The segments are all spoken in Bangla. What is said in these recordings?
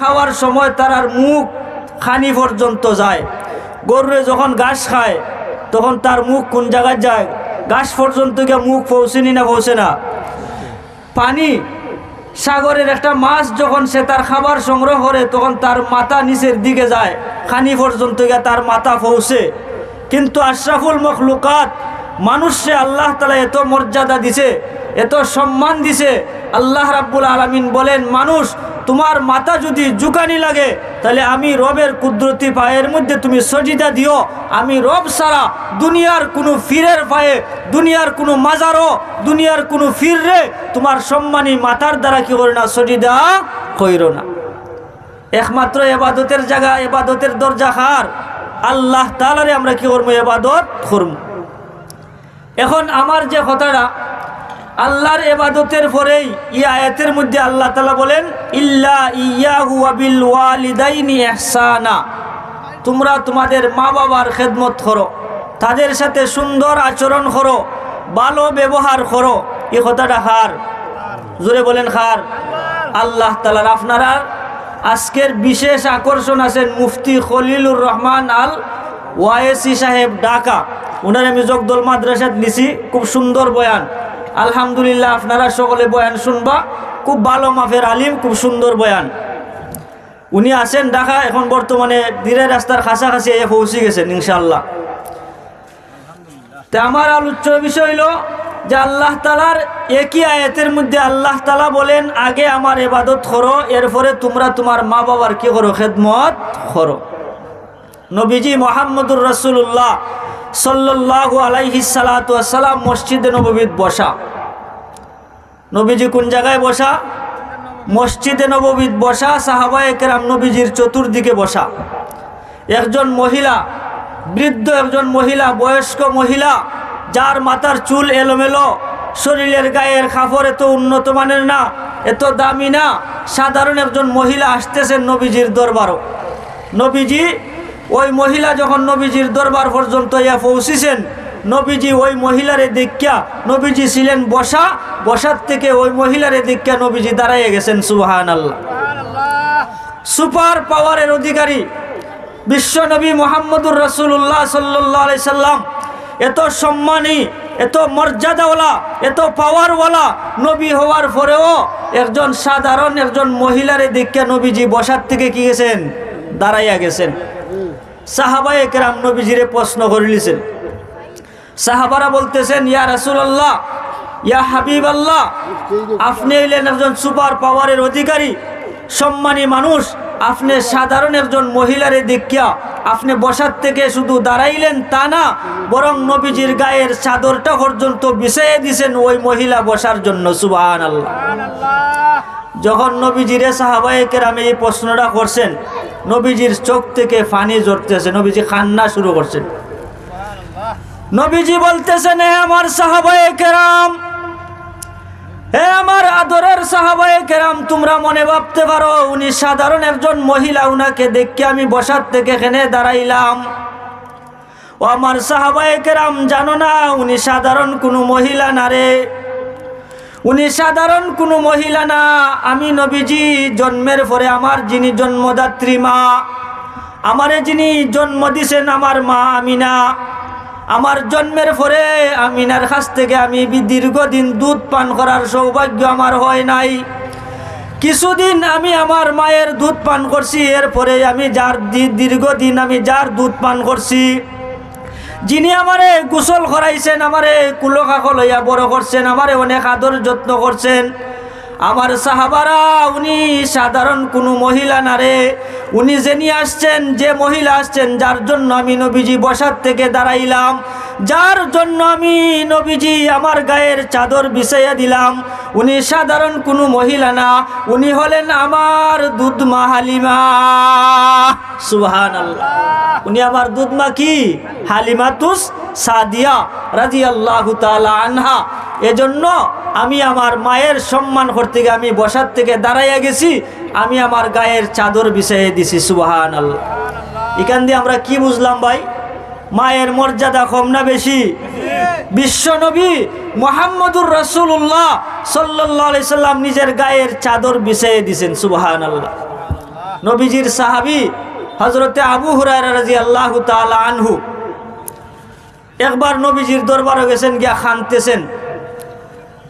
খাওয়ার সময় তার আর মুখ খানি পর্যন্ত যায়। গরুরে যখন ঘাস খায়, তখন তার মুখ কোন জায়গায় যায়? ঘাস পর্যন্ত গিয়ে মুখ পৌঁছেনি না, পৌঁছে না। পানি, সাগরের একটা মাছ যখন সে তার খাবার সংগ্রহ করে, তখন তার মাথা নিচের দিকে যায়। খানি পর্যন্ত গিয়ে তার মাথা পৌঁছে। কিন্তু আশরাফুল মুখ মখলুকাত, মানুষে আল্লাহ তালা এত মর্যাদা দিছে, এত সম্মান দিছে। আল্লাহ রাব্বুল আলমিন বলেন, মানুষ তোমার মাথা যদি জুকানি লাগে, তাহলে আমি রবের কুদরতি পায়ের মধ্যে তুমি সজিদা দিও। আমি রব সারা দুনিয়ার কোনো ফিরের পায়ে, দুনিয়ার কোনো মাজারও, দুনিয়ার কোনো ফিররে তোমার সম্মানী মাথার দ্বারা কি করে না, সজিদা কইর না। একমাত্র এবাদতের জায়গা, এবাদতের দরজা খার আল্লাহ তালারে আমরা কি করব? এবাদত করব। এখন আমার যে কথাটা আল্লাহর এবাদতের পরেই ই আয়াতের মধ্যে আল্লাহ তালা বলেন, ইল্লা ইয়াহু আবিল ওয়ালিদাইনি ইহসানা। তোমরা তোমাদের মা বাবার খেদমত করো, তাদের সাথে সুন্দর আচরণ করো, ভালো ব্যবহার করো। এ কথাটা হার। জোরে বলেন খার আল্লাহ তালার আপনারা আজকের বিশেষ আকর্ষণ আছেন মুফতি খলিলুর রহমান আল ওয়াইসি সাহেব, ঢাকা। ওনার আমি জগদল মাদ্রাসাত নিছি, খুব সুন্দর বয়ান। আলহামদুলিল্লাহ, আপনারা সকলে বয়ান শুনবা। খুব ভালো মাফের আলিম, খুব সুন্দর বয়ান। উনি আছেন ঢাকা, এখন বর্তমানে ধীরে রাস্তার কাছাকাছি এ পৌঁছে গেছেন ইনশাল্লাহ তা আমার আলোচ্য বিষয় হইল যে আল্লাহ তালার একই আয়াতের মধ্যে আল্লাহ তালা বলেন, আগে আমার এবাদত করো, এরপরে তোমরা তোমার মা বাবার কি করো? খেদমত করো। নবীজি মোহাম্মদুর রসুল্লাহ সাল্লাহ আলাইহি সালাম মসজিদে নবীদ বসা। নবীজি কোন জায়গায় বসা? মসজিদে নবীদ বসা সাহাবা একরাম নবীজির চতুর্দিকে বসা। একজন মহিলা, বৃদ্ধ একজন মহিলা, বয়স্ক মহিলা, যার মাথার চুল এলোমেলো, শরীরের গায়ের কাপড় এত উন্নত মানের না, এত দামি না, সাধারণ একজন মহিলা আসতেছেন নবীজির দরবারও নবীজি ওই মহিলা যখন নবীজির দরবার পর্যন্ত ইয়া পৌঁছিছেন, নবীজি ওই মহিলারে দীক্ষা নবীজি ছিলেন বসা, বসার থেকে ওই মহিলারে দেখিয়া নবীজি দাঁড়াইয়ে গেছেন সুবাহান আল্লাহ সুপার পাওয়ারের অধিকারী বিশ্বনবী মোহাম্মদুর রসুল্লাহ সাল্লাহ আলি সাল্লাম, এত সম্মানী, এত মর্যাদাওয়ালা, এত পাওয়ারওয়ালা নবী হওয়ার পরেও একজন সাধারণ একজন মহিলারে দেখিয়া নবীজি বসার থেকে কি গেছেন? দাঁড়াইয়া গেছেন। সাহাবা একরাম নবীজিরে প্রশ্ন করিলেছেন। সাহাবারা বলতেছেন ইয়া রাসুলাল্লাহ ইয়া হাবিব আল্লাহ আপনি হইলেন একজন সুপার পাওয়ারের অধিকারী সম্মানী মানুষ আপনি সাধারণ একজন মহিলারে দেখিয়া আপনি বসার থেকে শুধু দাঁড়াইলেন তা না বরং নবীজির গায়ের চাদরটা পর্যন্ত বিছাইয়ে দিছেন ওই মহিলা বসার জন্য সুবাহান আল্লাহ যখন নবীজিরে সাহাবায়ে কেরামে এই প্রশ্নটা করছেন নবীজির চোখ থেকে ফানি জড়তেছে নবীজি কান্না শুরু করছেন। নবীজি বলতেছেন আমার সাহাবায়ে কেরাম, হে আমার আদরের সাহাবায়ে কেরাম, তোমরা মনে ভাবতে পারো, উনি সাধারণ একজন মহিলা, উনাকে দেখে আমি বসার থেকে এখানে দাঁড়াইলাম। ও আমার সাহাবায়ে কেরাম, জানো না, উনি সাধারণ কোনো মহিলা না রে। উনি সাধারণ কোনো মহিলা না। আমি নবীজি, জন্মের পরে আমার যিনি জন্মদাত্রী মা, আমারে যিনি জন্ম দিছেন আমার মা আমিনা। আমার জন্মের পরে আমিনার কাছ থেকে আমি দীর্ঘদিন দুধ পান করার সৌভাগ্য আমার হয় নাই। কিছুদিন আমি আমার মায়ের দুধ পান করছি, এরপরে আমি যার দীর্ঘদিন আমি যার দুধ পান করছি যিনি আমারে গোসল করাইছেন, আমারে কুলো কাকল হইয়া বড় করছেন, আমারে অনেক আদর যত্ন করছেন। আমার সাহাবারা, উনি সাধারণ কোনো মহিলা না রে। উনি যিনি আসছেন, যে মহিলা আসছেন, যার জন্য আমি নবীজি বসার থেকে দাঁড়াইলাম, যার জন্য আমি নবীজি আমার গায়ের চাদর বিছাইয়া দিলাম, উনি সাধারণ কোনো মহিলা না, উনি হলেন আমার দুধমা হালিমা। সুহান আল্লাহ উনি আমার দুধমা কি? হালিমাতুস সাদিয়া রাজি আল্লাহ আনহা। এজন্য আমি আমার মায়ের সম্মান করতে গিয়ে আমি বসার থেকে দাঁড়াইয়া গেছি আমি আমার গায়ের চাদর বিছাইয়ে দিছি সুবাহান আল্লাহ এখান দিয়ে আমরা কি বুঝলাম ভাই? মায়ের মর্যাদা কম না বেশি? বিশ্বনবী মোহাম্মদুর রসুল্লাহ সাল্লাহ সাল্লাম নিজের গায়ের চাদর বিছাইয়ে দিছেন সুবাহান আল্লাহ নবীজির সাহাবি হজরতে আবু হুরায়রা রাজি আল্লাহ তালা আনহু একবার নবীজির দরবারে গেছেন, গিয়া খানতেছেন।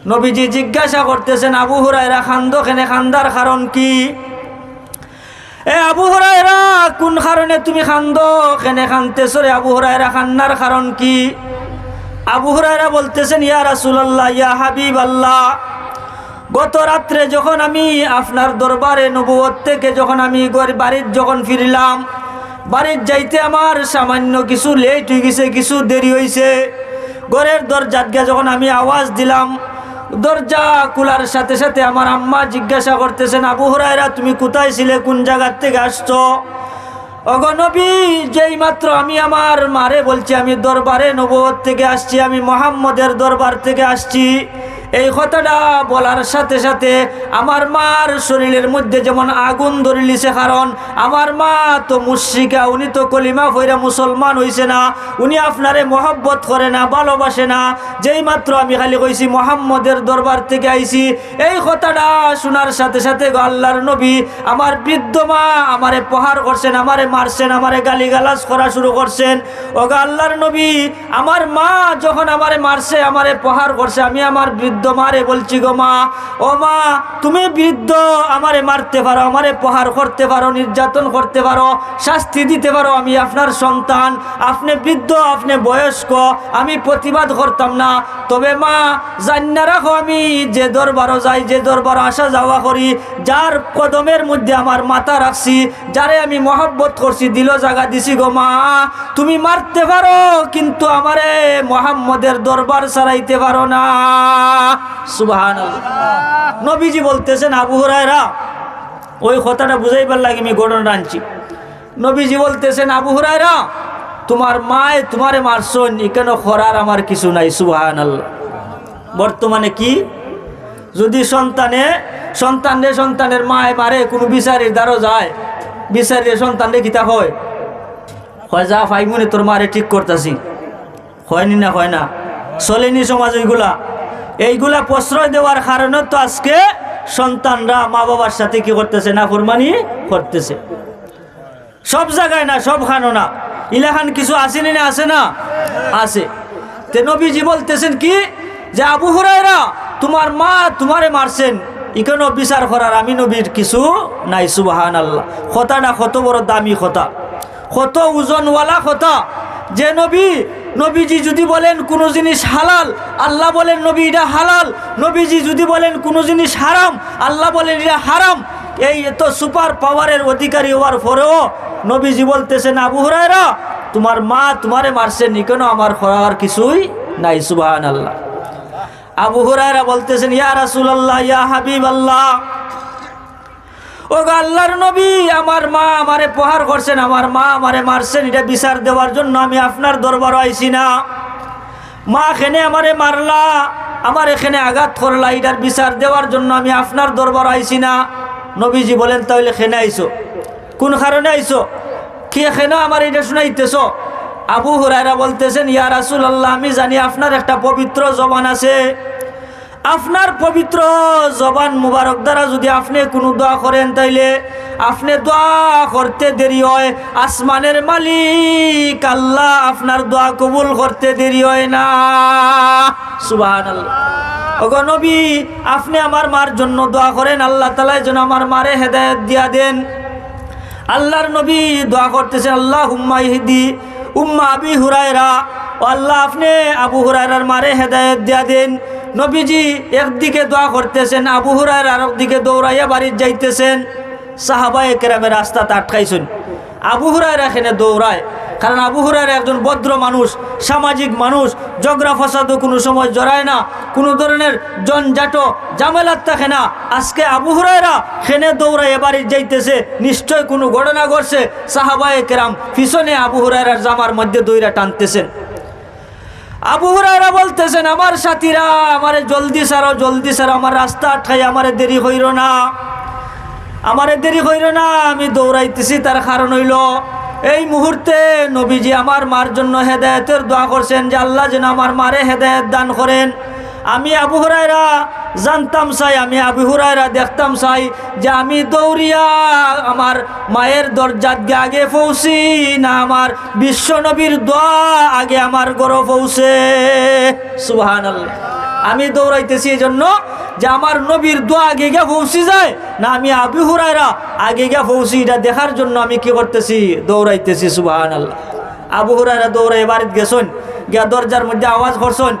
নবীজি জিজ্ঞাসা করতেছেন, আবু হুরায়রা খান্দ খেনে খান্দার কারণ কি? এ আবু হুরায়রা, কোন কারণে তুমি খান্দ খেনে খানতেছ রে? আবু হুরায়রা, খান্নার কারণ কি? আবু হুরায়রা বলতেছেন, ইয়া রাসূলুল্লাহ, ইয়া হাবিব আল্লাহ গত রাত্রে যখন আমি আপনার দরবারে নবুয়ত থেকে যখন আমি বাড়ির যখন ফিরলাম, বাড়ির যাইতে আমার সামান্য কিছু লেট হয়ে গেছে, কিছু দেরি হয়েছে ঘরের দরজাত গিয়ে যখন আমি আওয়াজ দিলাম দরজা খোলার সাথে সাথে আমার আম্মা জিজ্ঞাসা করতেছেন, আবু হরাইরা তুমি কোথায় ছিলে? কোন জায়গার থেকে আসছো? অগনবী যেই মাত্র আমি আমার মারে বলছি, আমি দরবারে নবত থেকে আসছি, আমি মোহাম্মদের দরবার থেকে আসছি। এই কথাটা বলার সাথে সাথে আমার মার শরীরের মধ্যে যেমন আগুন ধরিলিছে, কারণ আমার মা তো মুশ্রিকা, উনি তো কলিমা ফইরা মুসলমান হইছে না। উনি আপনারে মহব্বত করে না, ভালোবাসে না। যেই মাত্র আমি খালি কইছি, মোহাম্মদের দরবার থেকে আইছি। এই কথাটা শোনার সাথে সাথে আল্লাহর নবী আমার বৃদ্ধ মা আমারে প্রহার করছেন, আমারে মারছেন, আমারে গালিগালাজ করা শুরু করছেন। ও গো আল্লাহর নবী, আমার মা যখন আমারে মারছে, আমারে প্রহার করছে, আমি আমার বৃদ্ধ মারে বলছি গো মা, ও মা, তুমি বৃদ্ধ, আমারে মারতে পারো, আমারে প্রহার করতে পারো, নির্যাতন করতে পারো, শাস্তি দিতে পারো, আমি আপনার সন্তান, আপনি বৃদ্ধ, আপনি বয়স্ক, আমি প্রতিবাদ করতাম না। তবে মা জান্না রাখো আমি, যে দরবারও যাই, যে দরবার আসা যাওয়া করি, যার কদমের মধ্যে আমার মাথা রাখছি, যারে আমি মহব্বত করছি, দিল জায়গা দিছি গো মা, তুমি মারতে পারো, কিন্তু আমারে মোহাম্মদের দরবার সারাইতে পারো না। সুবাহান নবীজি বলতেছেন, আবু হুরায়রা, ওই কথাটা বুঝাইবার লাগে আমি ঘটনা আনছি নবীজি বলতেছেন, আবু হুরায়রা, তোমার মায় তোমারে মারছন এখানে খরার আমার কিছু নাই সুবাহান বর্তমানে কি? যদি সন্তানে সন্তানে সন্তানের মায় মারে, কোনো বিচারের দ্বারও যায়, বিচারের সন্তানরে কিতা হয়। হয় যা ফাইমুনে তোর মারে ঠিক করতেছি। হয়নি না, হয় না। চলেনি সমাজ ওইগুলা। এইগুলা প্রশ্রয় দেওয়ার কারণে তো আজকে সন্তানরা মা বাবার সাথে কি করতেছে না ফরমানি করতেছে। সব জায়গায় না, সব খানো না। ইলাখান কিছু আসেনি না আসে না? আসে তে নবীজি বলতেছেন কি? যে আবু হুরায়রা, তোমার মা তোমারে মারছেন। ইকেন বিচার করার আমি নবীর কিছু নাই সুবাহান আল্লাহ কথাটা কত বড় দামি কথা কত ওজনওয়ালা কথা যে নবী নবীজি যদি বলেন কোনো জিনিস হালাল, আল্লাহ বলেন নবী এটা হালাল, নবীজি যদি বলেন কোনো জিনিস হারাম, আল্লাহ বলেন এটা হারাম, এই এত সুপার পাওয়ারের অধিকারী হওয়ার পরেও নবীজি বলতেছেন আবু হুরায়রা, তোমার মা তোমারে মারছে নিকেন আমার করার কিছুই নাই সুবাহান আল্লাহ আবু হুরায়রা বলতেছেন, ইয়া রাসুল আল্লাহ ইয়া হাবিব আল্লাহ ও আল্লাহর নবী, আমার মা আমারে প্রহার করছেন, আমার মা আমারে মারছেন, এটা বিচার দেওয়ার জন্য আমি আপনার দরবার আইছি না। মা এখানে আমারে মারলা, আমার এখানে আঘাত করলা, এটার বিচার দেওয়ার জন্য আমি আপনার দরবার আইছি না। নবীজি বলেন, তাহলে খেনে আইছো। কোন কারণে আইছো? কে খেনে আমার এটা শুনাইতেছ? আবু হুরায়রা বলতেছেন, ইয়া রাসুল আল্লাহ আমি জানি আপনার একটা পবিত্র জবান আছে। আপনার পবিত্র জবান মুবারক দ্বারা যদি আপনি কোনো দোয়া করেন তাইলে আপনি দোয়া করতে দেরি হয়। আসমানের মালিক আল্লাহ আপনার দোয়া কবুল করতে দেরি হয় না। আল্লাহ নবী, আপনি আমার মার জন্য দোয়া করেন, আল্লাহ তালায় যেন আমার মারে হেদায়ত দিয়া দেন। আল্লাহর নবী দোয়া করতেছেন আল্লাহ হুম্মা ইহদি উম্মা আবি হুরায়রা। আল্লাহ, আপনি আবু হুরায়রার মারে হেদায়ত দিয়া দেন। নবীজি একদিকে দোয়া করতেছেন, আবু হুরায়রা আর একদিকে দৌড়াইয়া বাড়ির যাইতেছেন। সাহাবা একরামের রাস্তাতে আটকাইছেন। আবু হুরায়রা এখানে দৌড়ায়, কারণ আবু হুরায়রা একজন ভদ্র মানুষ, সামাজিক মানুষ জগরা ফসাদও কোনো সময় জড়ায় না, কোনো ধরনের জনজাট জামেলাত থাকে না। আজকে আবু হুরায়রা খেনে দৌড়ায় বাড়ির যাইতেছে, নিশ্চয় কোনো ঘটনা ঘটছে। সাহাবায়ে কেরাম পিছনে আবু হুরায়রার জামার মধ্যে দইরা টানতেছেন। আবু হুরায়রা বলতেছেন, আমার সাথীরা, আমারে জলদি সারো জলদি সারো, আমার রাস্তা আটকাই, আমারে দেরি হইল না। আমারে দেরি হইল না, আমি দৌড়াইতেছি, তার কারণ হইল, এই মুহূর্তে নবীজি আমার মার জন্য হেদায়তের দোয়া করছেন যে, আল্লাহ যেন আমার মারে হেদায়ত দান করেন। আমি আবু হুরায়রা জানতাম চাই, আমি আবু হুরায়রা দেখতাম চাই যে আমি দৌড়িয়া আমার মায়ের দরজাত আগে পৌঁছি না আমার বিশ্ব নবীর দোয়া আগে আমার গড় পৌঁছে সুহান আমি দৌড়াইতেছি এই জন্য যে আমার নবীর দোয়া আগে গিয়া পৌঁছি যায়, না আমি আবু হুরায়রা আগে গিয়া পৌঁছি এটা দেখার জন্য আমি কি করতেছি? দৌড়াইতেছি সুবাহান আল্লাহ আবু হুরায়রা দৌড়াই বাড়িতে গেছেন, গিয়া দরজার মধ্যে আওয়াজ করছেন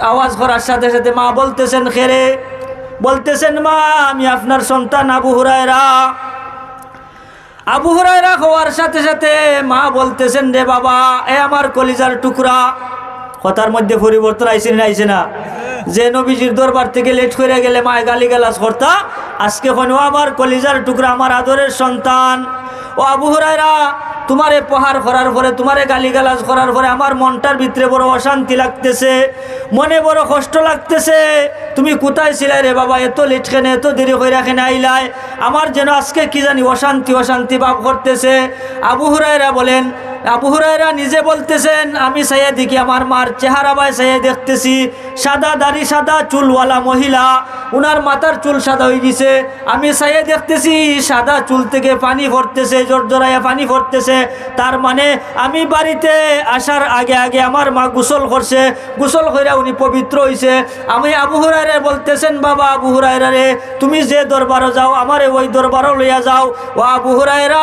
আওয়াজ করার সাথে সাথে মা বলতেছেন, খেরে। বলতেছেন, মা, আমি আপনার সন্তান আবু হুরায়রা। আবু হুরায়রা হওয়ার সাথে সাথে মা বলতেছেন, রে বাবা, এ আমার কলিজার টুকরা। কথার মধ্যে পরিবর্তন আইসে না আইসে না। যে নবীজির দরবার থেকে লেট করে গেলে মায় গালি গালাস করতা, আজকে কোন আমার কলিজার টুকরা, আমার আদরের সন্তান। ও আবু হুরায়রা তোমারে প্রহার করার পরে, তোমারে গালিগালাজ করার পরে আমার মনটার ভিতরে বড় অশান্তি লাগতেছে, মনে বড় কষ্ট লাগতেছে। তুমি কোথায় ছিলে রে বাবা? এত লেট কেনে? এত দেরি করে রাখেন আইলাই? আমার যেন আজকে কি জানি অশান্তি অশান্তি ভাব করতেছে। আবু হুরায়রা বলেন, আবু হুরায়রা নিজে বলতেছেন, আমি সাইয়া দেখি, আমার মার চেহারা বাই সাইয়া দেখতেছি। সাদা দাড়ি, সাদা চুলওয়ালা মহিলা, উনার মাথার চুল সাদা হয়ে গেছে। আমি সাইয়া দেখতেছি, সাদা চুল থেকে পানি ভরতেছে জোর জোরাইয়া পানি ভরতেছে তার মানে আমি বাড়িতে আসার আগে আগে আমার মা গোসল করছে, গোসল করে উনি পবিত্র হইছে। আমি আবু হুরায়রা বলতেছেন, বাবা আবু হুরায়রা রে, তুমি যে দরবারও যাও, আমারে ওই দরবারও লইয়া যাও। ও আবু হুরায়রা,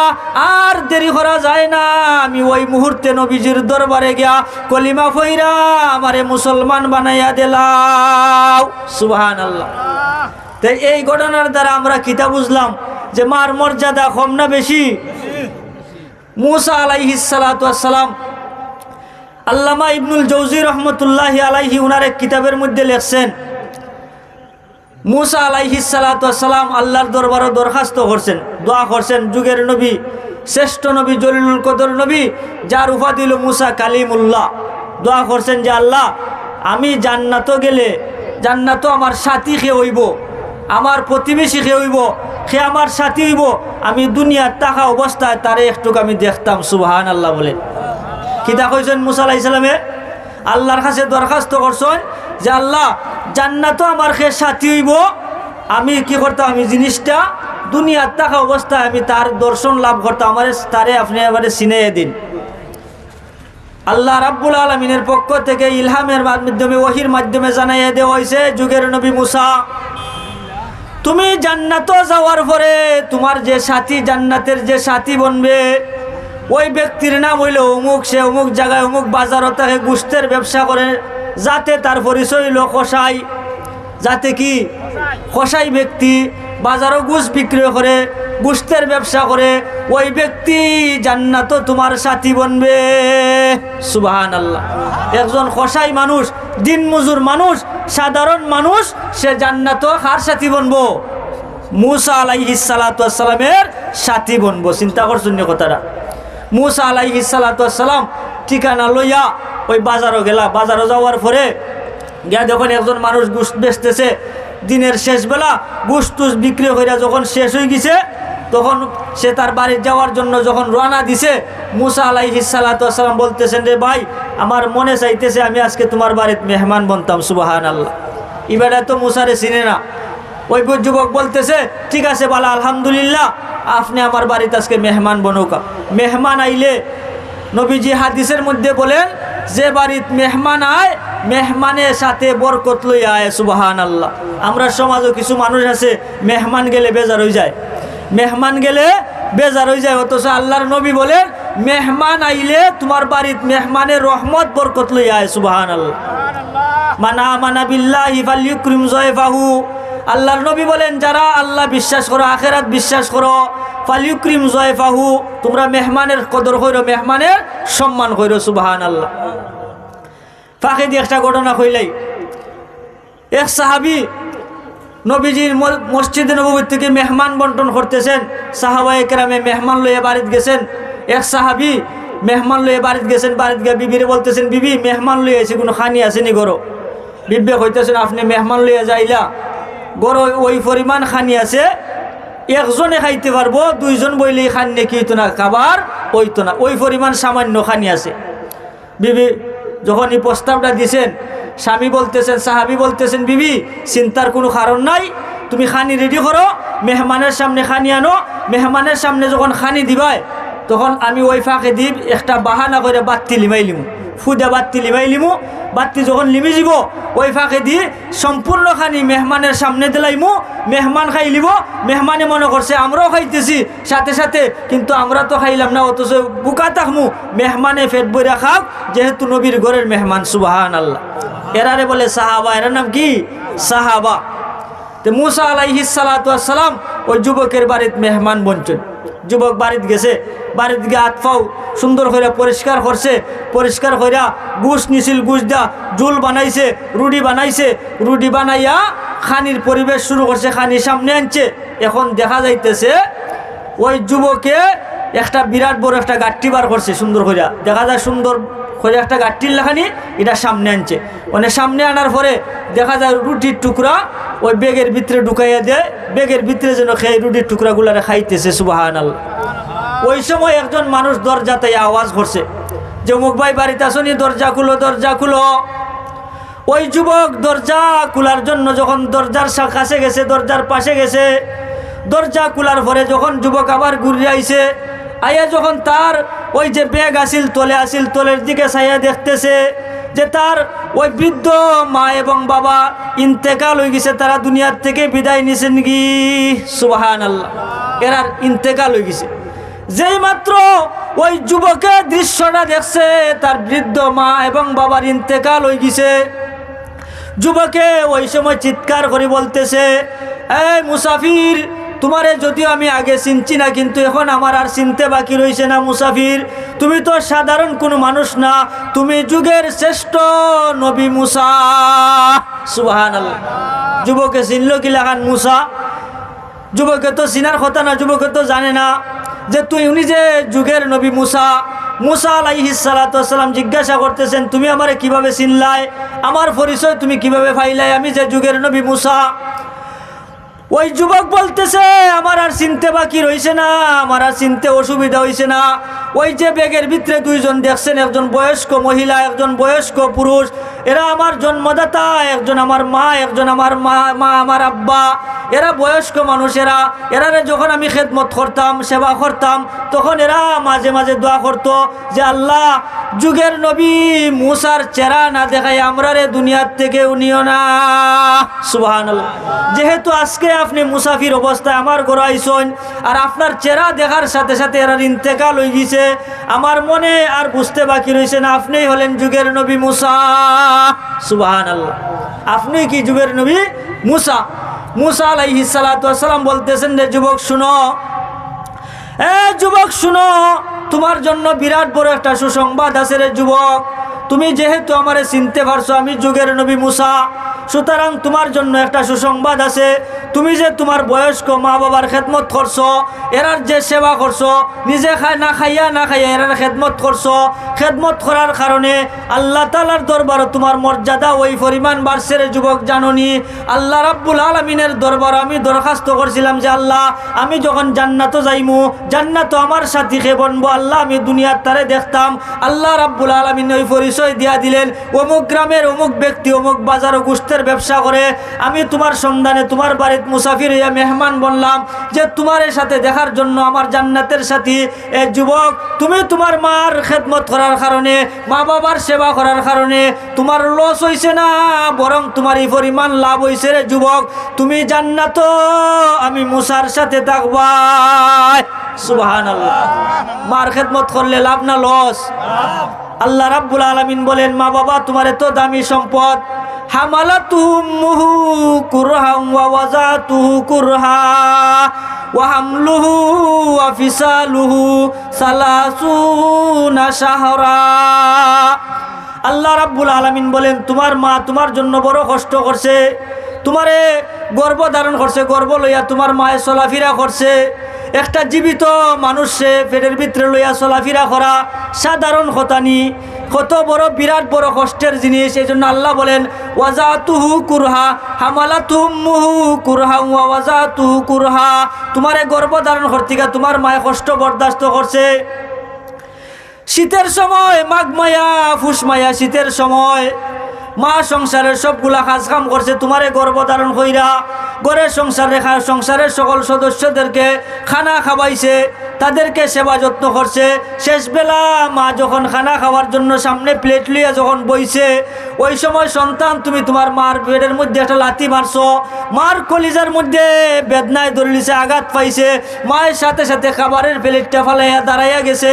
আর দেরি করা যায় না, আমি ওই মুহূর্তে নবীজির দরবারে গিয়া কলিমা ফইরা আমারে মুসলমান বানাইয়া দিলাও। সুবহান আল্লাহ তো এই ঘটনার দ্বারা আমরা কিতা বুঝলাম যে মার মর্যাদা কম না বেশি? মুসা আলাইহিসালাম আল্লামা ইবনুল জৌজি রহমতুল্লাহ আলাইহি উনার এক কিতাবের মধ্যে লেখছেন, মুসা আলাইহিসালাম আল্লাহর দরবারও দরখাস্ত করছেন, দোয়া করছেন, যুগের নবী, শ্রেষ্ঠ নবী, জলিলুল কদর নবী, যার উপাধিল মুসা কালিমুল্লাহ। দোয়া করছেন যে আল্লাহ, আমি জান্নাত গেলে জান্নাত আমার সাথী খেয়ে হইব। আমার প্রতিবেশী খেয়ে হইব, সে আমার সাথী হইব, আমি দুনিয়ার টাকা অবস্থায় তারে একটুকু আমি দেখতাম সুবাহান আল্লাহ বলে কিতা কইছেন মুসা আলাহ ইসলামে আল্লাহর কাছে দরখাস্ত করছেন যে, আল্লাহ জান্নাত আমার সে সাথী হইব, আমি কি করতাম, আমি জিনিসটা দুনিয়ার টাকা অবস্থায় আমি তার দর্শন লাভ করতাম, আমার তারে আপনি এবারে চিনে দিন। আল্লাহ রাব্বুল আলমিনের পক্ষ থেকে ইলহামের মাধ্যমে, ওহির মাধ্যমে জানাইয়া দেওয়া হয়েছে যুগের নবী মুসা তুমি জান্নাত যাওয়ার পরে তোমার যে সাথী জান্নাতের যে সাথী বনবে, ওই ব্যক্তির নাম হইল অমুক, সে অমুক জায়গায়, অমুক বাজারও তাকে গুস্তের ব্যবসা করে, যাতে তার পরিচয় হইল কষাই যাতে কি? কষাই ব্যক্তি। বাজারও গুস বিক্রি করে গুস্তের ব্যবসা করে, ওই ব্যক্তি জান্নাত তোমার সাথী বনবে। সুবাহান আল্লাহ একজন কষাই মানুষ, দিন মজুর মানুষ, সাধারণ মানুষ, সে জান্নাত কার সাথী বনবো? মুসা আলাইহিসালামের সাথী বনবো, চিন্তা করছেন কথাটা? মুসা আলাইহিসালাম ঠিকানা লইয়া ওই বাজারও গেলা। বাজারও যাওয়ার পরে গিয়া যখন একজন মানুষ গুস বেচতেছে। দিনের শেষ বেলা গুস টুস বিক্রি হইয়া যখন শেষ হয়ে গেছে, তখন সে তার বাড়ি যাওয়ার জন্য যখন রওনা দিছে, মুসা আলাইহিসালাম বলতেছেন, রে ভাই, আমার মনে চাইতেছে আমি আজকে তোমার বাড়িতে মেহমান বনতাম সুবাহান আল্লাহ এবারে তো মুসারে চিনে না। ওই যুবক বলতেছে, ঠিক আছে বালা, আলহামদুলিল্লাহ, আপনি আমার বাড়িতে আজকে মেহমান বনৌকা। মেহমান আইলে নবীজি হাদিসের মধ্যে বলেন যে বাড়িত মেহমান আয় মেহমানের সাথে বরকত লই আয় সুবাহান আল্লাহ আমরা সমাজও কিছু মানুষ আছে মেহমান গেলে বেজার হয়ে যায়। মেহমান গেলে বেজার হয়ে যায় অথচ আল্লাহর নবী বলেন মেহমান আইলে তোমার বাড়িত মেহমানের রহমত বরকত লই আয় সুবাহান আল্লাহ মানা মানা বিল্লাহ বিল্লাহি ফালিউক্রিম জয়ফাহু। আল্লাহর নবী বলেন, যারা আল্লাহ বিশ্বাস করো, আখেরাত বিশ্বাস করো, ফালিউক্রিম জয়ফাহু, তোমরা মেহমানের কদর কইরো মেহমানের সম্মান কইরো সুবাহান আল্লাহ ফাঁকে দিয়ে একটা ঘটনা কইলাই এক সাহাবি নবীজির মসজিদে নবীর থেকে মেহমান বন্টন করতেছেন সাহাবা একরামে মেহমান লইয়া বাড়িতে গেছেন। এক সাহাবি মেহমান লইয়া বাড়িতে গেছেন, বাড়িতে গিয়ে বিবিরে বলতেছেন, বিবি, মেহমান লইয়া এসে কোনো খানি আসেনি গরো? বিবে হইতেছেন আপনি মেহমান লইয়া যাইলা গরো ওই পরিমাণ খানি আছে, একজনে খাইতে পারব, দুইজন বইলেই খান নাকি হইতো না, খাবার হইতো না। ওই পরিমাণ সামান্য খানি আছে। বিবি, যখন এই প্রস্তাবটা দিছেন, স্বামী বলতেছেন, সাহাবি বলতেছেন, বিবি, চিন্তার কোনো কারণ নাই, তুমি খানি রেডি করো, মেহমানের সামনে খানি আনো, মেহমানের সামনে যখন খানি দিবাই, তখন আমি ওই ফাঁকে দিব একটা বাহানা করে বাত্তি লিমাই লিমু। ফুদে বাত্তি লিমাই লিমু, বাত্তি যখন লিমি যাব ওই ফাঁকে দিয়ে সম্পূর্ণ খানি মেহমানের সামনে দিলাইমু, মেহমান খাই লিব, মেহমানে মনে করছে, আমরাও খাইতেছি। সাথে সাথে কিন্তু আমরা তো খাইলাম না, অথচ বুকা থাকমু, মেহমানে ফেট বইরা খাক, যেহেতু নবীর ঘরের মেহমান সুবাহান আল্লাহ এরারে বলে, সাহাবা এরার নাম কি? সাহাবা। তো মুসা আলাইহিস সালাম ওই যুবকের বাড়িত মেহমান বঞ্চন যুবক বাড়িত গেছে, বাড়িত গিয়ে হাত পাও সুন্দর করে পরিষ্কার করছে, পরিষ্কার কইরা গুস নিছিল গুস দা জুল বানাইছে রুডি বানাইছে রুডি বানাইয়া খানির পরিবেশ শুরু করছে খানি সামনে আনছে। এখন দেখা যাইতেছে ওই যুবকে একটা বিরাট বড় একটা গাঠটি বার করছে সুন্দর কইরা দেখা যায় সুন্দর করে একটা গাঠটির লেখানি, এটা সামনে আনছে। মানে সামনে আনার পরে দেখা যায় রুটির টুকরা ওই বেগের ভিতরে ঢুকাইয়া দেয়, বেগের ভিতরে যেন খেয়ে রুটির টুকরাগুলারে খাইতেছে সুবাহান আল্লাহ ওই সময় একজন মানুষ দরজাতে আওয়াজ করছে, যে মুখ ভাই, বাড়িতে আসনি দরজা খুলো দরজা খুলো। ওই যুবক দরজা খোলার জন্য যখন দরজার কাছে গেছে, দরজার পাশে গেছে, দরজা খোলার পরে যখন যুবক আবার ঘুরে আইছে, আইয়া যখন তার ওই যে ব্যাগ আসিল, তলে আসিল, তলের দিকে চাইয়া দেখতেছে যে তার ওই বৃদ্ধ মা এবং বাবা ইন্তেকাল হয়ে গেছে, তারা দুনিয়ার থেকে বিদায় নিছেন কি? সুবাহান আল্লাহ এরার ইন্তেকাল হয়ে গেছে। যেই মাত্র ওই যুবকের দৃশ্যটা দেখছে, তার বৃদ্ধ মা এবং বাবার ইন্তেকাল হয়ে গেছে। যুবকে ওই সময় চিৎকার করে বলতেছে, এই মুসাফির তোমারে যদিও আমি আগে চিনছি না, কিন্তু এখন আমার আর চিনতে বাকি রয়েছে না, মুসাফির। তুমি তো সাধারণ কোনো মানুষ না, তুমি যুগের শ্রেষ্ঠ নবী মুসা। সুবাহান যুবকে চিনল কি লাগান মুসা? যুবকে তো চিনার কথা না, যুবকে তো জানে না যে তুই উনি যে যুগের নবী মুসা। মুসা আলাইহিসালাম জিজ্ঞাসা করতেছেন, তুমি আমারে কীভাবে চিনলাই? আমার পরিচয় তুমি কীভাবে পাইলাই? আমি যে যুগের নবী মুসা। ওই যুবক বলতেছে, আমার আর চিনতে বাকি রয়েছে না, আমার আর চিনতে অসুবিধা হয়েছে না। ওই যে ব্যাগের ভিতরে দুইজন দেখছেন, একজন বয়স্ক মহিলা, একজন বয়স্ক পুরুষ। এরা আমার জন্মদাতা, একজন আমার মা, একজন আমার মা মা আমার আব্বা। এরা বয়স্ক মানুষেরা এরারে যখন আমি খেদমত করতাম, সেবা করতাম, তখন এরা মাঝে মাঝে দোয়া করতো যে, আল্লাহ যুগের নবী মুসার চেহারা না দেখাই আমরা রে দুনিয়ার থেকে উনিও না। সুবাহান যেহেতু আজকে আপনি মুসাফির অবস্থায় আমার ঘর আইসন, আর আপনার চেহারা দেখার সাথে সাথে এরার ইন্তেকাল হয়ে গেছে আমার মনে আর বুঝতে বাকি রয়েছে না, আপনিই হলেন যুগের নবী মুসা। সুবাহান আল্লাহ আপনি কি যুগের নবী মুসা? মুসা আলাইহিস সালাম বলতেছেন যে যুবক শুনো, এ যুবক শুনো তোমার জন্য বিরাট বড় একটা সুসংবাদ আছে রে যুবক। তুমি যেহেতু আমারে চিনতে পারছ, আমি যুগের নবী মুসা। সুতরাং তোমার জন্য একটা সুসংবাদ আছে। তুমি যে তোমার বয়স্ক মা বাবার খেদমত করছ, এরার যে সেবা করছ, নিজে খাই না খাইয়া না খাইয়া এরার খেদমত করছ, খেদমত করার কারণে আল্লাহ তালার দরবার তোমার মর্যাদা ওই পরিমাণ বাড়ছে রে যুবক জাননি। আল্লাহ রাব্বুল আলমিনের দরবার আমি দরখাস্ত করছিলাম যে, আল্লাহ, আমি যখন জান্নাতও যাইমু, জান্নাত আমার সাথী খে বনবো আল্লাহ, আমি দুনিয়ার তারে দেখতাম। আল্লাহ রাব্বুল আলমিন ওই পরিচয় দিয়া দিলেন, অমুক গ্রামের অমুক ব্যক্তি, অমুক বাজার ও গোষ্ঠের ব্যবসা করে, আমি তোমার সন্ধানে, তোমার বাড়িতে মুসাফির হইয়া মেহমান বললাম যে তোমার সাথে দেখার জন্য আমার জান্নাতের সাথী। এ যুবক, তুমি তোমার মার খেদমত করার কারণে, মা বাবার সেবা করার কারণে, তোমার লস হইছে না, বরং তোমার এই পরিমাণ লাভ হইছে রে যুবক। তুমি জান্নাত, আমি মুসার সাথে থাকবা। সুবাহান আল্লাহ মার খেদমত করলে লাভ না লস আল্লাহ রাব্বুল আলামিন বলেন, মা বাবা, তোমার এত দামি সম্পদ। ওয়াজাতুহু কুরহা ওয়া হামলুহু ওয়া ফিসালুহু সালাসুনা শাহরা। আল্লাহ রাব্বুল আলামিন বলেন, তোমার মা তোমার জন্য বড় কষ্ট করছে, তোমারে গর্ব ধারণ করছে, গর্ব লইয়া তোমার মায়ে চলাফেরা করছে। একটা জীবিত মানুষে পেটের ভিতরে লইয়া চলাফেরা করা সাধারণ হতানি কত বড়, বিরাট বড় কষ্টের জিনিস। এই জন্য আল্লাহ বলেন ওয়াজা তুহু কুরহা হামালা তুমুহু কুরহা ওয়াজা তুহু কুরহা। তোমারে গর্ব ধারণ করতে তোমার মায়ে কষ্ট বরদাস্ত করছে। শীতের সময়, মাঘ মায়া, ফুস মায়া, শীতের সময় মা সংসারের সবগুলা কাজ কাম করছে। তোমারে গর্ভধারণ কইরা ঘরের সংসার রেখা সংসারের সকল সদস্যদেরকে খানা খাওয়াইছে। তাদেরকে সেবা যত্ন করছে। শেষ বেলা মা যখন খানা খাওয়ার জন্য সামনে প্লেট লিয়ে যখন বইছে, ওই সময় সন্তান, তুমি তোমার মার পেটের মধ্যে একটা লাথি মারছো। মার কলিজার মধ্যে বেদনায় ধরলিছে আঘাত পাইছে। মায়ের সাথে সাথে খাবারের প্লেটটা ফালাইয়া দাঁড়াইয়া গেছে।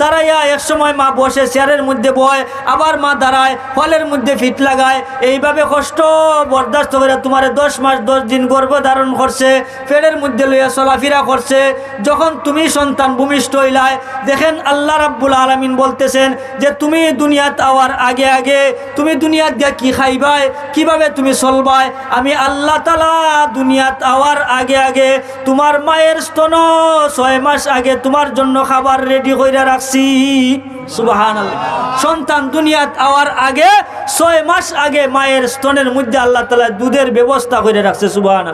দাঁড়াইয়া এক সময় মা বসে, চেয়ারের মধ্যে বয়, আবার মা দাঁড়ায়, ফলের মধ্যে ফিট লাগায়। এইভাবে কষ্ট বরদাস্ত করে তোমার দশ মাস দশ দিন গর্ভ ধারণ করছে, পেটের মধ্যে লইয়া চলাফেরা করছে। যখন তুমি সন্তান ভূমিষ্ঠ হইলায়। দেখেন আল্লাহ রাব্বুল আলমিন বলতেছেন যে, তুমি দুনিয়াত আওয়ার আগে আগে, তুমি দুনিয়াত দিয়া কি খাইবাই কীভাবে তুমি চলবাই আমি আল্লাহ তালা দুনিয়াত আওয়ার আগে আগে তোমার মায়ের স্তন ছয় মাস আগে তোমার জন্য খাবার রেডি করে রাখছি। সন্তান দুনিয়াত আওয়ার আগে, ছয় মাস আগে মায়ের স্তনের মধ্যে আল্লাহ তালা দুধের ব্যবস্থা করে রাখছে সুবাহান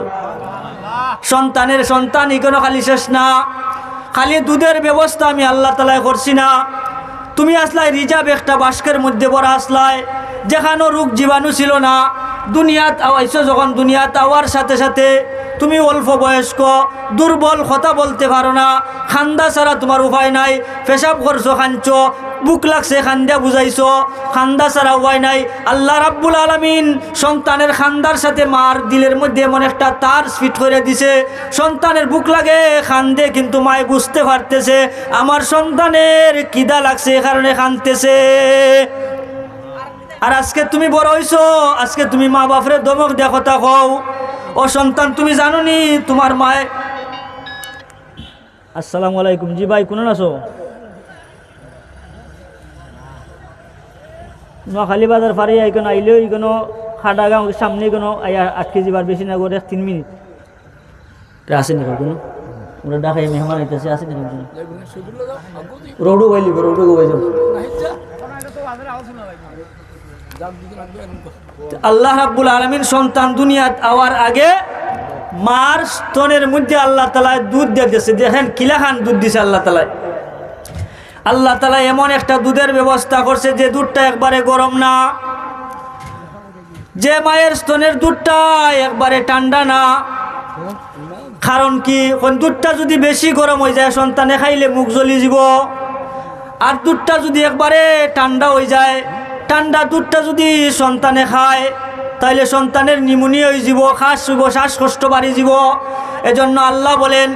সন্তানের সন্তান ইকোনো খালি শেষ না। খালি দুধের ব্যবস্থা আমি আল্লাহ তালায় করছি না। তুমি আসলাই রিজার্ভ একটা বাস্কের মধ্যে পড়া আসলাই, যেখানো রোগ জীবাণু ছিল না। দুনিয়াত আইসো যখন দুনিয়াত আওয়ার সাথে সাথে তুমি অল্প বয়স্ক, দুর্বল কথা বলতে পারো না। খান্দা ছাড়া তোমার উপায় নাই, পেশাব করছ খানছো বুক লাগছে, খান্দা বুঝাইছো, খান্দা ছাড়া উপায় নাই। আল্লাহ রাব্বুল আলমিন সন্তানের খান্দার সাথে মার দিলের মধ্যে এমন একটা তার স্পিট করে দিছে। সন্তানের বুক লাগে, খান্দে কিন্তু মায় বুঝতে পারতেছে। আমার সন্তানের কিদা লাগছে এ কারণে খানতেছে। আর আজকে তুমি বড় হইছো, আজকে তুমি মা বাপরে দমক কথা কও। ও সন্তান, তুমি জানো নি তোমার মায় আসসালামু আলাইকুম। জি ভাই কোন আছো নোয়াখালী বাজার ফারি আইকন, আইলেও ইকোনো খাটা গাঁও সামনে কোনো আট কেজি বার বেশি না করে তিন মিনিট। আছে নি কোনো? ওরা ডাকাই মেহমান কোনো? আল্লাহ রাব্বুল আলমিন সন্তান দুনিয়াত আওয়ার আগে মার স্তনের মধ্যে আল্লাহ তালায় দুধ দিয়ে দিয়েছে। দেখেন কিলাখান দুধ দিছে আল্লাহ তালায় আল্লাহ তালা এমন একটা দুধের ব্যবস্থা করছে যে দুধটা একবারে গরম না। যে মায়ের স্তনের দুধটা একবারে ঠান্ডা না। কারণ কি? দুধটা যদি বেশি গরম হয়ে যায়, সন্তানে খাইলে মুখ জ্বলি যাব। আর দুধটা যদি একবারে ঠান্ডা হয়ে যায়, ঠান্ডা দুধটা যদি সন্তানে খায়, তাইলে সন্তানের নিমুনি হয়ে যাব শ্বাস শুভ, শ্বাসকষ্ট বাড়ি যাব। এজন্য আল্লাহ বলেন,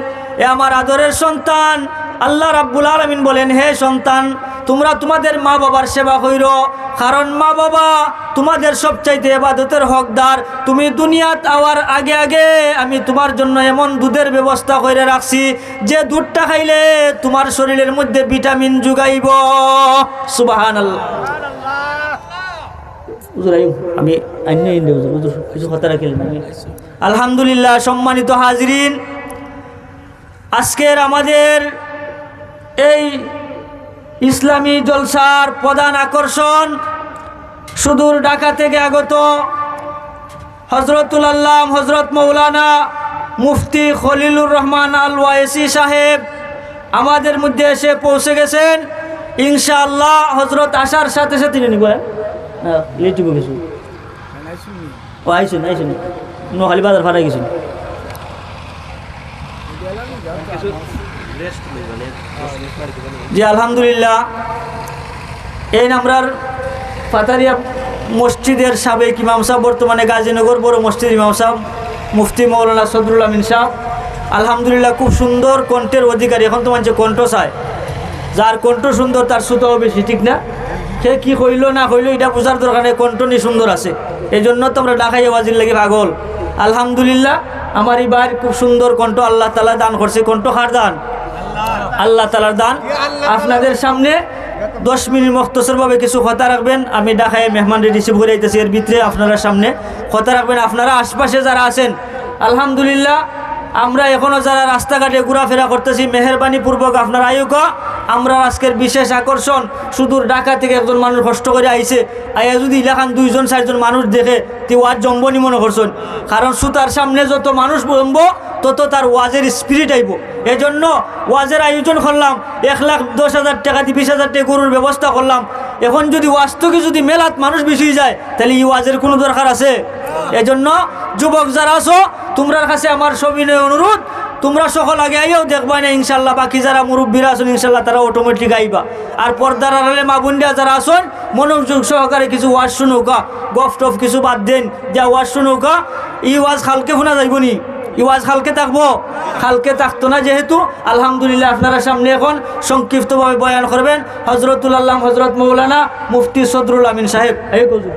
এ আমার আদরের সন্তান আল্লাহ রাব্বুল আলমিন বলেন, হে সন্তান, তোমরা তোমাদের মা বাবার সেবা কইর। কারণ মা বাবা তোমাদের সবচাইতে এবাদতের হকদার। তুমি দুনিয়াত আওয়ার আগে আগে আমি তোমার জন্য এমন দুধের ব্যবস্থা করে রাখছি, যে দুধটা খাইলে তোমার শরীরের মধ্যে ভিটামিন যোগাইব। সুবাহান আমি আলহামদুলিল্লাহ, সম্মানিত হাজরিন, আজকের আমাদের এই ইসলামী জলসার প্রধান আকর্ষণ সুদূর ঢাকা থেকে আগত হজরতুল আল্লাম হজরত মৌলানা মুফতি খলিলুর রহমান আল ওয়াইসি সাহেব আমাদের মধ্যে এসে পৌঁছে গেছেন। ইনশাআল্লাহ হজরত আসার সাথে সাথে নিনি কয় লেট কিছু ও আইসুন আইসুন নোহালি বাজার ফাটাই গেছেন। জি, আলহামদুলিল্লাহ। এই নামরার পাতারিয়া মসজিদের সাবেক ইমাম সাহেব, বর্তমানে গাজীনগর বড় মসজিদ ইমাম সাহেব, মুফতি মৌলানা সদরুল আমিন সাহেব। আলহামদুলিল্লাহ, খুব সুন্দর কণ্ঠের অধিকারী। এখন তো মানুষে কণ্ঠ চায় যার কণ্ঠ সুন্দর, তার সুতোও বেশি, ঠিক না? সে কি কইল না কইল এটা বোঝার দরকার নেই। কণ্ঠ নি সুন্দর আছে। এই জন্য তো আমরা ডাকাই বাজির লাগে পাগল। আলহামদুলিল্লাহ আমার এই খুব সুন্দর কণ্ঠ আল্লাহ তালা দান করছে। কণ্ঠ হার দান? আল্লাহ তালার দান। আপনাদের সামনে দশ মিনিট মখতসরভাবে কিছু কথা রাখবেন। আমি ডাকায় মেহমানরে রিসিভ করে আইতেছি। এর ভিতরে আপনারা সামনে কথা রাখবেন। আপনারা আশপাশে যারা আছেন আলহামদুলিল্লাহ আমরা এখনও যারা রাস্তাঘাটে ঘোরাফেরা করতেছি মেহরবানি পূর্বক আপনার আয়ুকা আমরা আজকের বিশেষ আকর্ষণ, সুদূর ঢাকা থেকে একজন মানুষ কষ্ট করে আইছে। আইয়া যদি ইলাকান দুইজন, চারজন মানুষ দেখে, তে ওয়াজ জম্বনি মনে করছেন। কারণ সুতার সামনে যত মানুষ জমবো তত তার ওয়াজের স্পিরিট আইব। এজন্য ওয়াজের আয়োজন করলাম, এক লাখ দশ হাজার টাকা দিয়ে বিশ হাজার টাকা গরুর ব্যবস্থা করলাম। এখন যদি ওয়াজটুকি যদি মেলাত মানুষ বেশি যায়, তাহলে এই ওয়াজের কোনো দরকার আছে? এজন্য যুবক যারা আছো, তোমরার কাছে আমার সবিনয় অনুরোধ তোমরা সকল আগে আইও দেখবা না ইনশাল্লাহ বাকি যারা মুরব্বীরা আছেন ইনশাল্লাহ তারা অটোমেটিক আইবা। আর পর্দার আড়ালে মা বোনরা যারা আসুন মনোযোগ সহকারে কিছু ওয়াজ শুনুকা গফ টফ কিছু বাদ দেন, যা ওয়াজ শুনুকা ই ওয়াজ খালকে শোনা যাইব নি? ই ওয়াজ খালকে থাকব? খালকে থাকতো না যেহেতু, আলহামদুলিল্লাহ, আপনারা সামনে এখন সংক্ষিপ্তভাবে বয়ান করবেন। হজরতুল আল্লাহ হজরত মৌলানা মুফতি সদরুল আমিন সাহেব। এই কজু